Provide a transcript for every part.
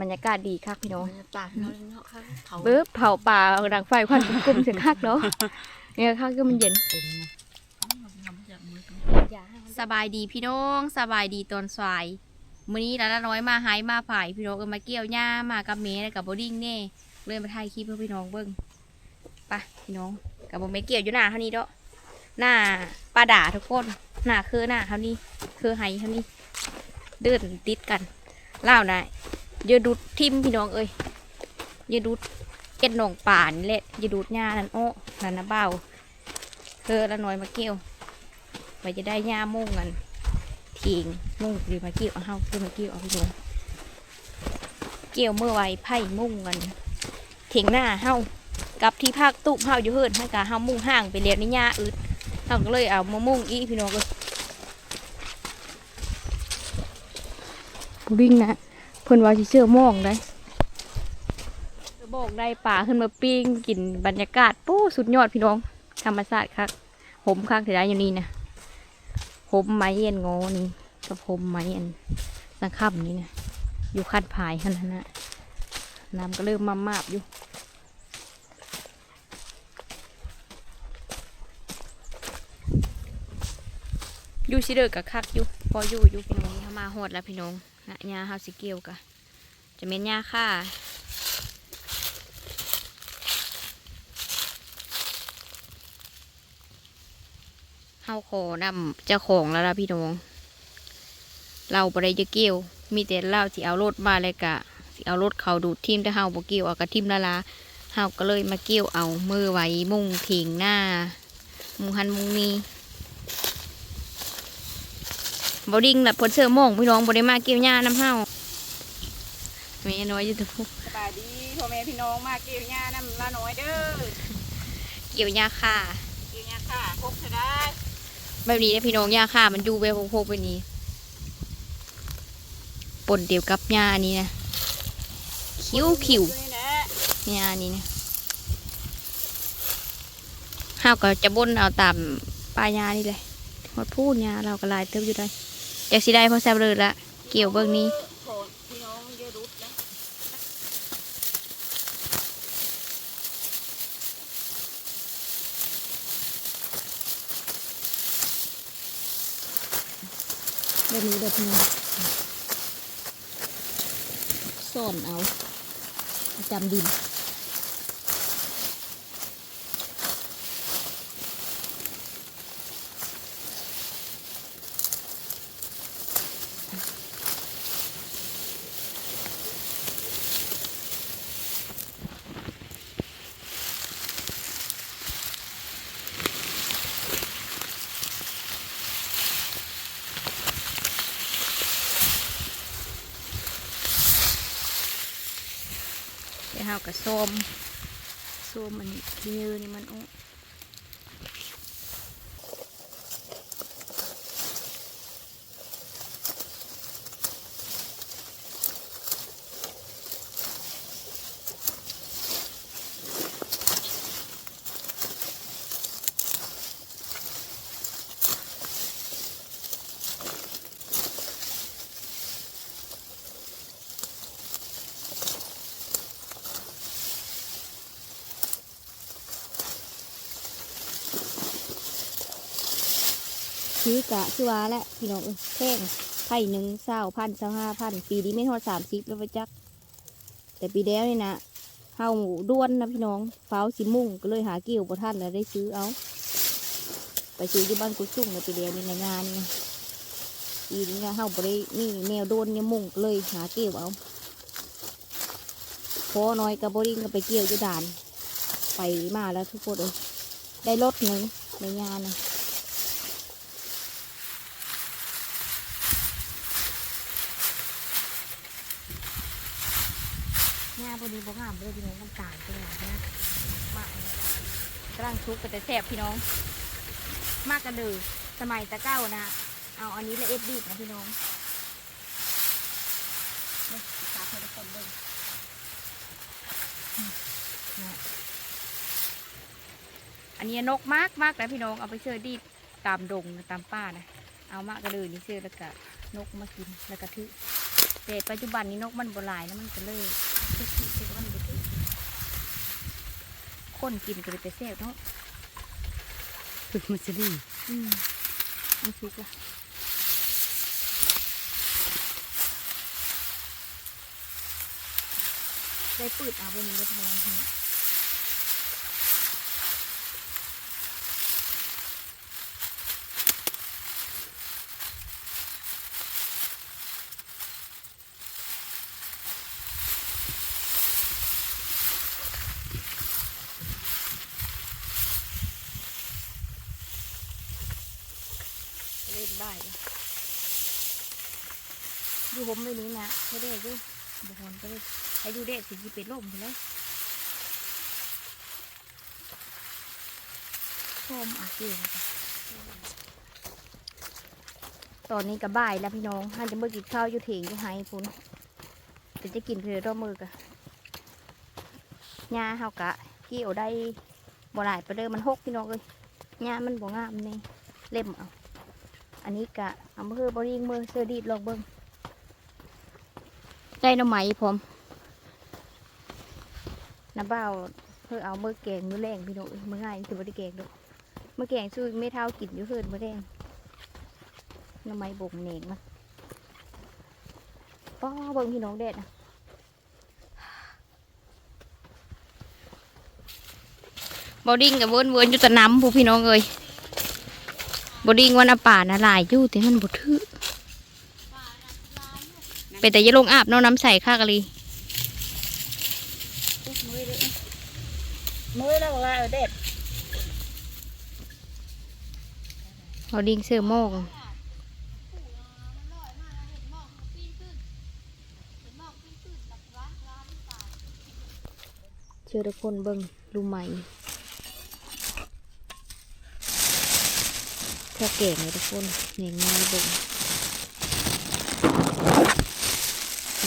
บรรยากาศดีคักพี่น้องปากเนาะเนาะค่ะเผาเบิบเผาป่าเอาดังไฟควันกลุ่มๆเสียงคักเนาะเนี่ยคักก็มันเย็นสบายดีพี่น้องสบายดีตอนสายมื้อนี้ร้านน้อยมาหายมาผายพี่น้องเออมาเกี่ยวหญ้ามากับเมย์และกับบอดิ้งเน่เลยมาถ่ายคลิปเพื่อพี่น้องเบิ่งไปพี่น้องกับโบเมเกี่ยวอยู่หน้าเท่านี้เด้อหน้าปลาด่าทุกคนหน้าคือหน้าเท่านี้คือไฮเท่านี้เดินติดกันเล่าวนะ อย่าดูดทิมพี่น้องเอ้ยอย่าดูดเอ็ดหนองป่านี่แหละอย่าดูดหญ้านั่นโอ้นั่นนะเบาเธอละน้อยมาเกี่ยวไว้จะได้หญ้ามุ่งกันทิงมุ่งหรือมาเกี่ยวเอาเฮาคือมาเกี่ยวเอาไปลงเกี่ยวเมื่อไวไผ่มุ่งกันเถียงหน้าเฮากับที่ภาคตุเฮาอยู่เฮิร์นให้กะเฮามุ่งห่างไปเรียนในหญ้าอึดเฮาก็เลยเอามามุ่งอีพี่น้องเลยวิ่งนะ พิ่นว่าสิเชื่อมองได้บอกได้ป่าขึ้นมาปิ้งกินบรรยากาศปู้สุดยอดพี่น้อง ธรรมชาติครับผมข้างที่ได้อยู่นี่นะผมไม้เอ็นงอนี่กับผมไม้เอ็นสังคับนี่นะอยู่คัดผายขนาดนั้นน้ำก็เริ่มมามาบอยู่อยู่ชิเดอร์กับคักอยู่พออยู่อยู่พี่น้องมาหอดแล้วพี่น้องะยาเฮาสิเกียวกะจะเม็นยาค่าเฮาขอนำเจ้าของแล้วล่ะพี่น้อง เราบริจะเกี่ยว มีแต่เราสิเอารถมาเลยกะสิเอารถเขาดูดทิมแต่เฮาบ่เกี่ยวเอากระทิมละละเฮาก็เลยมาเกี่ยวเอามือไว้มุ่งถิงหน้ามุงหันมุงนี้ บดิ่งละผลเสือโมงพี่น้องบ่ได้มาเกี่ยวหญ้าน้ำเฮาแม่น้อยอยู่ทุกสบายดีพ่อแม่พี่น้องมาเกี่ยวหญ้าน้ำละน้อยเด้อเกี่ยวหญ้าค่าเกี่ยวหญ้าค่ะพกจะได้แบบนี้นะพี่น้องหญ้าค่ามันอยู่แบบโคกๆแบบนี้ปนเดียวกับหญ้านี้นะคิ้วคิวนี่นะหญ้านี้นะห้าวก็จะบนเอาตามปลายหญ้านี่เลยหมดพูดหญ้าเราก็หลายเติมอยู่ได้ อยากสิได้พราะแซ่บเลยละเกี่ยวเบื้องนี้โผล่พี่น้แบบนี้ซ่อนเอาจำดิน กับส้มส้มอันนี้ยืนนี่มันอุ้ ซื้อกะซื้อว่าแหละพี่น้องเอ้ยแพงไผ่หนึ่งเศร้าพันเศร้าห้าพันปีนี้ไม่ทอดสามสิบแล้วไปจัก แต่ปีแล้วนี่นะเฮาหมูด้วนนะพี่น้องฟ้าสิมุ่งก็เลยหาเกี่ยวบ่ทันแล้วได้ซื้อเอาไปซื้อที่บ้านกุสุ่งในปีเดียวนี่ในงานนี่ปีนี้เฮาบ่ได้นี่แนวโดนเนี่ยมุ่งเลยหาเกี่ยวเอาพอน้อยกับบริงก็ไปเกี่ยวอยู่ด่าน ไปมาแล้วทุกคนเลยได้รถหนึ่งในงานนะ นพอดีบ่งามเลยพี่น้องมันกางเป็นไงนะมากกำลังชุกกันแต่แสบพี่น้อง มากกันเดือสมัยตะเก้านะ เอาอันนี้และเอฟดีนะพี่น้องเด้อสาธุทุกคนเด้วยอันนี้นกมากมากนะพี่น้องเอาไปเชื่อดีดตามดงตามป่านะเอามากกระเดือนี่เชื่อแล้วก็นกมากินแล้วก็ทึแต่ปัจจุบันนี้นกมันบ่หลายแล้วมันก็เลย เช็ดที่เช็ดมันบ่ถึงคนกินก็เลยไปแซ่บเนาะคือมันจะดีอืมมันสุกละได้ปืดเอาไปนี้ก็พอแล้ว เล่นได้เลย ดูผมไปนี้นะไม่ได้ด้วยบุคคลก็เลยให้ดูเด็กสิที่เป็นลมไปเลยชมอะเกี่ยวตอนนี้ก็บ่ายแล้วพี่น้องท่านจะเมื่อกินข้าวอยู่เถียงอยู่ไฮพุ่นแต่จะกินเพื่อรอบมือกะหญ้าเฮากะเกี่ยวได้บ่หลายไปเลยมันหกพี่น้องเลยหญ้ามันบ่งามนี่เล่มเอาอันนี้กะอำเภอบริงเมืองเสอดีดลองเบิง ได้น้ำไหมพร้อมน้ำเบ้าเพื่อเอาเมื่อแกงมือแรงพี่น้องเอ้ยมือง่ายถือว่าได้แกงดอกเมื่อแกงสู้ไม่เท่ากินอยู่เพื่อนมื้อแรงน้ำไหมบ่งเหน่งมันป้อเบิ่งพี่น้องแดดนะบอดิ้งกับเวิร์นเวิร์นอยู่แต่น้ำผู้พี่น้องเอ้ยบอดิ้งว่าน้ำป่านะลายอยู่แต่มันบ่ถือ เป็นแต่อยาลงอาบเนาะน้ำใสค่ากะลีมือแล้วว่าเด็ดบดิ้งเสื้อโมงเชื่อทุกคนเบิ่งรูใหม่พอเก่งเลยทุกคนเนียง่ายเบิ่ง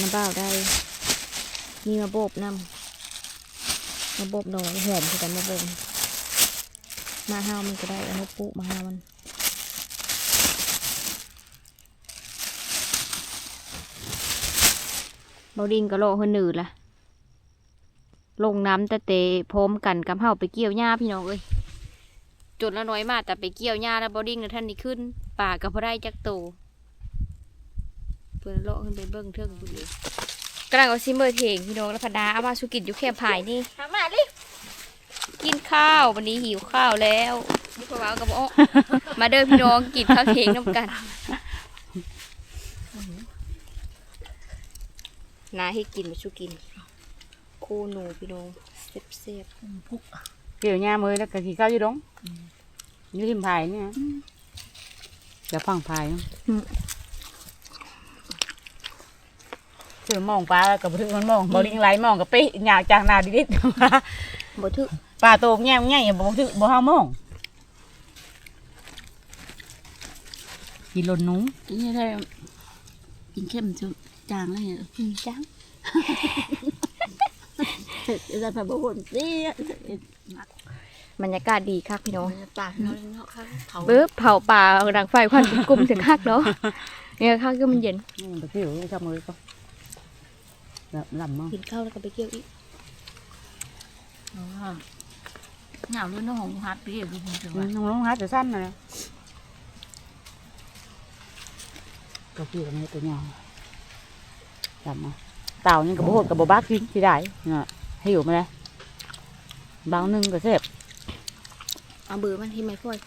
น้ำเบ้าได้ มีมาโบบนำมาโบบหน่อยหอมคือกันมาโบบมาห้าวมันก็ได้เอามาปุมาห้าวมันเบาดิงก็โลคนหนืดละลงน้ำแต่เตะพร้อมกันกับเฮาไปเกี่ยวหญ้าพี่น้องเอ้ยจุดละน้อยมากแต่ไปเกี่ยวหญ้าแล้วบาดิงแล้วท่านนี่ขึ้นป่ากับพอได้จักโต เพื่อนเลาะขึ้นไปเบิ้งเทิงพุ่นเลยกำลังเอาซิมเบอร์เทงพี่น้องแล้วพดาเอามาสุกินอยู่แค่ผายนี่ ทำมาดิกินข้าววันนี้หิวข้าวแล้วนี่พวกเรากับโอะมาเด้อพี่น้องกินข้าวเทงน้ำกันนาให้กินมาชูกิน คู่หนูพี่น้องเซฟเซฟเกี่ยวหญ้ามือแล้วก็ขี่ข้าวอยู่ดงอยู่ริมพายเนี่ยจะฟังพาย คือมองปลากับถึงมันมองบอลิงไหลมองกับเป๊ะอยากจากหนาดิดมาบ่ทึกปลาโตแง่แง่อย่าบอกถึงบ่ห้ามองกินหล่นหนูนี่ได้กินเข้มจุจางเลยอืมจังจะแบบบ่นสิบรรยากาศดีคักพี่น้องปากน้อยเนาะค่ะเผาเบิบเผาป่าดังไฟควันกลุ่มถึงคักเนาะเนี่ยคักก็มันเย็นนี่ไปเกี่ยวชอบมือก็ แบบลำมั้งกินข้าวแล้วก็ไปเกี่ยวอีกหนาวด้วยน้องของฮัทไปเดี๋ยวดูผมจะว่าน้องน้องฮัทจะสั้นนะก็คือกันให้ตัวย่างลำมาเต่านี่กับโบดกับโบบ้ากินที่ได้เนี่ยให้อยู่มาเลยบางหนึงก็เสพเอาเบือมันที่ไม่ค่อย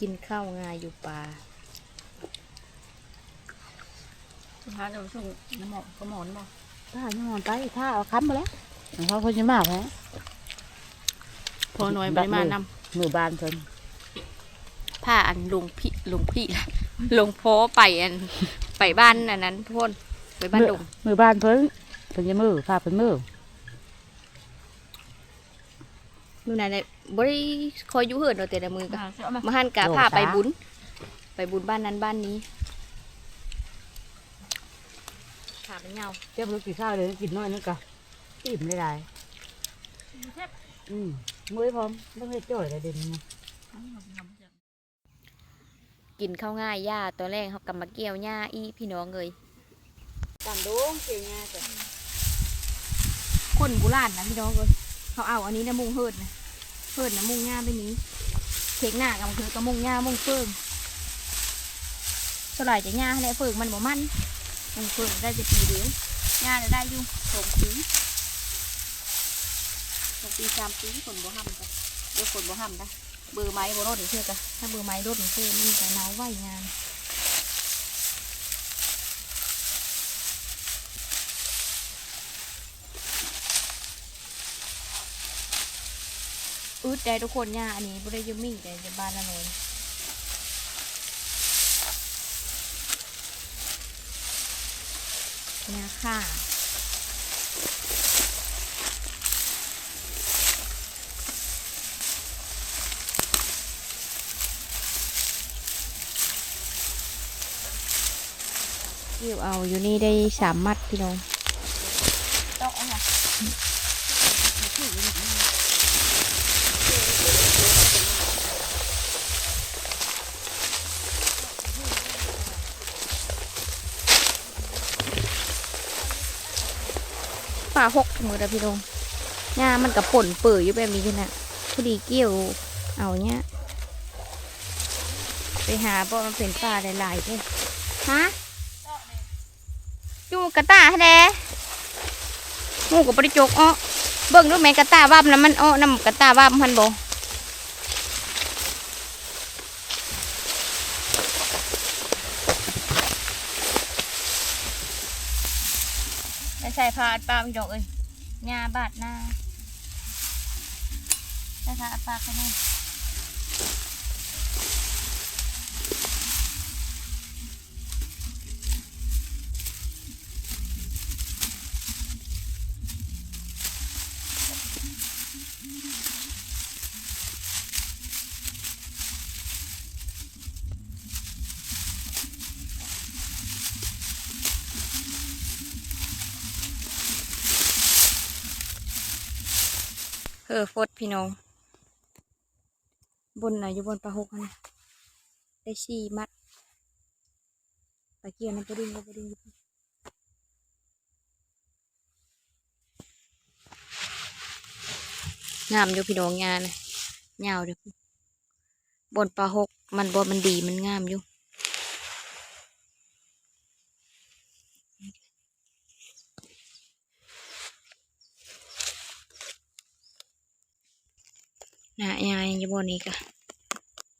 กินข้าวง่ายอยู่ป่า ฮัทเอาส่งน้ำหมอกก็หมอนบ่ถ้าไม่นอนไปถ้าเอาค้ำมาแล้วเขาคนจะมาแพ้พอน้อยไปมานำมือบานเพิ่นผ้าอันลุงพี่ลุงพี่ละลุงโพไปอันไปบ้านอันนั้นทุกคนไปบ้านลุงมือบานเพิ่นเพิ่นจะมือพาเพิ่นมือมือไหนได้บ่ได้คอยอยู่เหินเอาแต่ละมือก็เอามามาหันกะพาไปบุญ ไปบุญบ้านนั้นบ้านนี้ขา เป็นเงาเจ้าลูกกินข้าวเลยกินน้อยนึงก็อิ่มได้หลายอืมมือพร้อมต้องให้จ่อยเลยเด่นนะกินข้าวง่ายย่าตัวแรกเขากำมาเกี่ยวหญ้าอีพี่น้องเลยตามดงเกี่ยวหญ้าจ้ะคนโบราณนะพี่น้องเลยเขาเอาอันนี้นะมุงเฮิดนะเฮิดนะมุงหญ้าไปนี้เทคหน้ากับมันคือก็มุงหญ้ามุงเฟิงเท่าไหร่จะหญ้าและเฟิงมันบ่มัน มุงเฟิงได้จะปีเดียวหญ้าจะได้อยู่สองปีสองปีสามปีฝนบ่ห้ำกันเดี๋ยวฝนบ่ห้ำนะเบอร์ไม้บ่รอดเชื่อกันถ้าเบอร์ไม้รอดเชื่อมันจะเน่าไหวงานอึดได้ทุกคนย่าอันนี้บ่ได้อยูมิ่งแต่จะบ้านละหน่อย ยาค่ะ เกี่ยวเอาอยู่นี่ได้สามมัดพี่น้องเอาค่ะ ป่า หกมือเด้อพี่น้องหญ้ามันกับป่นเปื่อยอยู่แบบนี้นะพอดีเกี่ยวเอาเนี้ยไปหาเพราะมันเป็นปลาหลายๆเลยฮะอยู่กระตาแท้หมูกับปริจกอ้อเบิ่งดูแม่นกระตาว่ำนะมันอ้อน้ำกระตาว่ำพันบ่ ขาปลาพี่น้องเอ้ยหาบาดหน้านะคะปลาขนาด อฟดพี่น้อง บนไหนะอยู่บนปลาหกนะได้สี่มัดปลาเกียวน้ำปลาดึงก็ปลาดึงอยู่งามอยู่พี่น้องงานนะยาวเด้อบนปลาหกมันบนมันดีมันงามอยู่ นะยายอยู่บนนี้กะ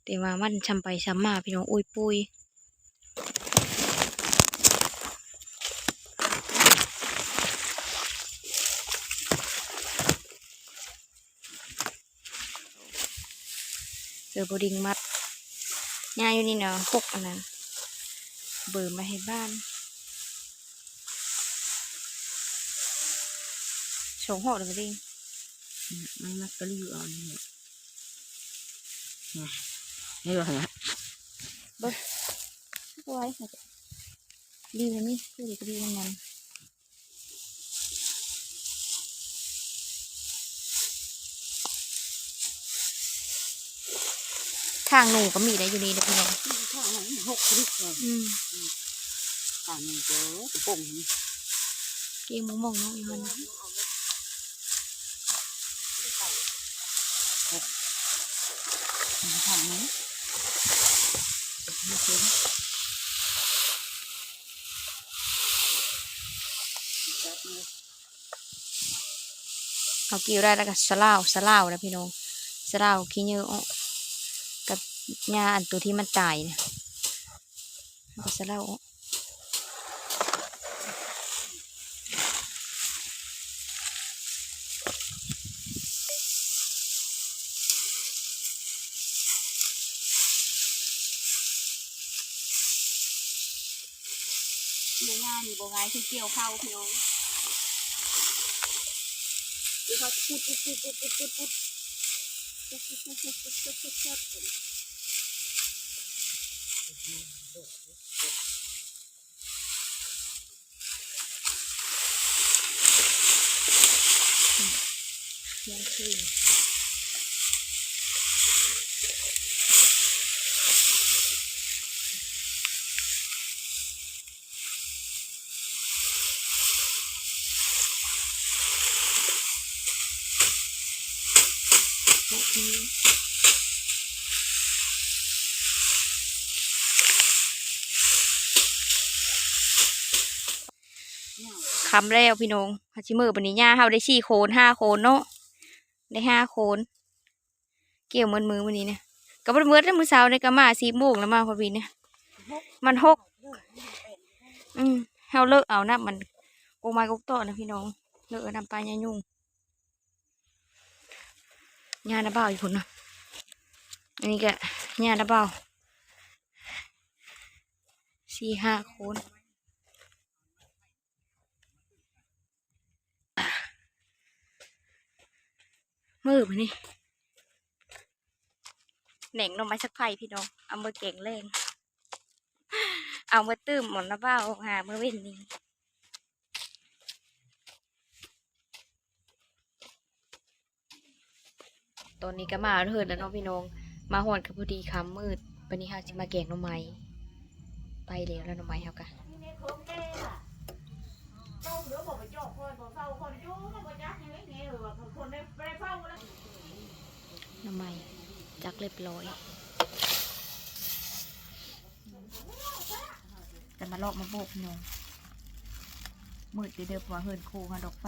แต่ว่ามันช้ำไปช้ำมาพี่น้องอุ้ยปุยเจอบดิงมัดยายอยู่นี่เนาะหกอันนั้นเบิร์มาให้บ้านสองห่อเลยดิมันมักกะลี่อ่อนเนี่ย นี่ว่าไงไว้ค่ะดีนะนี่คือดีก็ดีทั้งนั้นทางหนูก็มีได้อยู่นี่นะพี่น้องข้างมันหกลิตรเลยอืมข้างมันเจอปุ่งเกมมองมองๆเนาะอยู่มัน ข้างนี้ไม่เต็มเอากี่ได้แล้วก็สลาวสลาวนะพี่น้องสลาวขี้เนื้อกับหญ้าอันตัวที่มันตายนะก็สลาว ออกโบงานนี่โบงานคือเกี่ยวข้าวพี่น้องเดี๋ยวเขาจะพูดพูดพูดพูดพูดพูดพูดพูดพูดพูดพูดพูดพูดพูดพูดยังคือ คำแล้วพี่น้องฮัชิมือปันนี้ย่าเฮาได้สี่โคนห้าโคนเนาะได้ห้าโคนเกี่ยวมือมือวันนี้เนี่ยก็บ่ได้มือได้มือเช้าในกะมาสี่โมงแล้วมาพอดีเนี่ยมันหกอืมเฮาเลิกเอานะมันโกไม้กกต่อนะพี่น้องเลิกนำปลายายุ่ง ยาดะเบ้าอีกคนนะอันนี้ก็ยาดะเบ้าสี่ห้าคนมือมานี่แหน่งนมไม้สักไผ่พี่น้องเอามาเก่งแรงเอามาตื้มหมอนละเบ้าหาเมื่อเว้นนี้ ตอนนี้ก็มาเถิดแล้วเน้องพี่น้อง มาหอนกับพอดีคำมืดวันนี้เฮาจะมาแกงหน่อไม้ไปแล้วแล้วหน่อไม้เฮากะหน่อไม้จักเรียบร้อยจะมาลอกมาโบกพี่น้องมืดเดือบว่าเฮินโคฮะดอกไฟ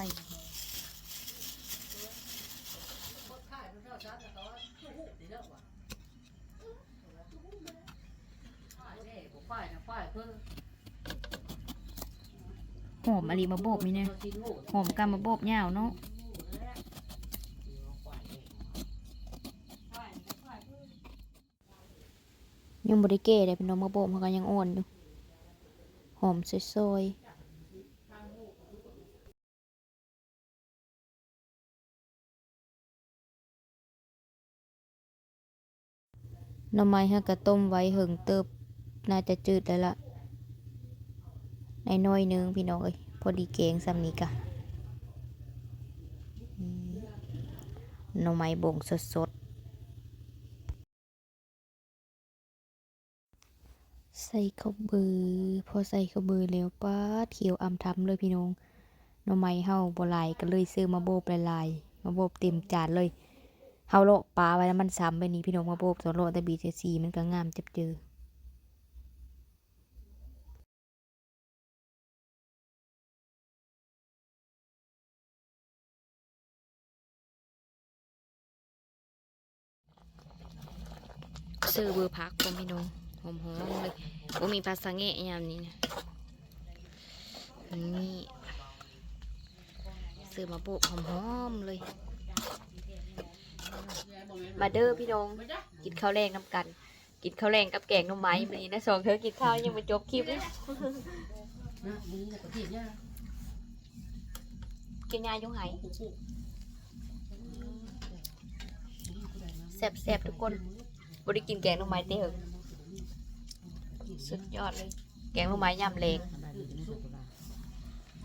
มาแฮหอมอะไรมาโบกนี่เนี่ยหอมกำมาโบกยาวเนาะยังบริเก้เลยพี่น้องมาโบกเขาก็ยังอ่อนอยู่หอมซอยๆหน่อไม้ฮะกะต้มไว้หิงเติบ น่าจะจืดแล้วล่ะในน้อยนึงพี่น้องเอ้ยพอดีเกงซ้ำนี้กะหน่อไม้บ่งสดๆใส่ข้าวเบือพอใส่ข้าวเบือแล้วป้าดเขียวอำทำเลยพี่น้องหน่อไม้เฮาบ่หลายก็เลยซื้อมาโบบหลายๆมาโบบเต็มจานเลยเฮาโลปลาไว้แล้วมันซ้ำไปนี้พี่น้องมาโบบตอนโลต่บีเจซีมันก็งามจับเจอ ซื้อเบอร์พักผมพี่น้องหอมๆเลยบ่มีปลาสังเงะยามนี้นะนี่ซื้อมาโบกหอมๆเลย มาเด้อพี่น้องกินข้าวแรงน้ำกัน กินข้าวแรงกับแกงน่อไม้วันนี้นะสองเธอกินข้าวยังไม่จบคลิปเลยกินยาอยู่ไหแซ่บๆทุกคน บ่ได้กินแกงหน่อไม้เต้เหอะสุดยอดเลย แกงหน่อไม้ยำแรง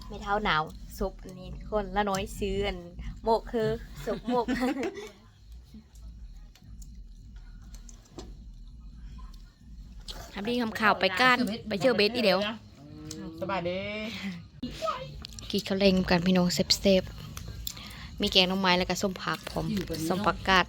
ไม่เท้าหนาวซุปอันนี้คนละน้อยซื้ออันโมกคือซุปโมกทำดีทำข่าวไปก้านไปเชื่อเบสอีเดียวสบายดีกินข้าวแรงกันพี่น้องเซฟๆมีแกงหน้องไม้แล้วก็ส้มผักผมส้มผักกาด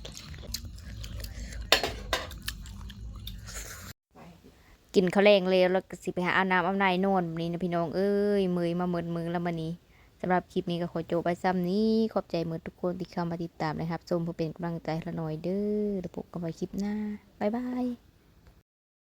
กินข้าวแรงเลยแล้วก็สิไปหาอาบน้ำอาบในนอนนี่นะพี่น้องเอ้ยมือมาเมินมือแล้วมานนี้สำหรับคลิปนี้ก็ขอจบไปซ้ำนี้ขอบใจมือทุกคนที่เข้ามาติดตามนะครับชมเพื่อเป็นกำลังใจละหน่อยเด้อแล้วพบกันใหม่คลิปหน้าบ๊ายบาย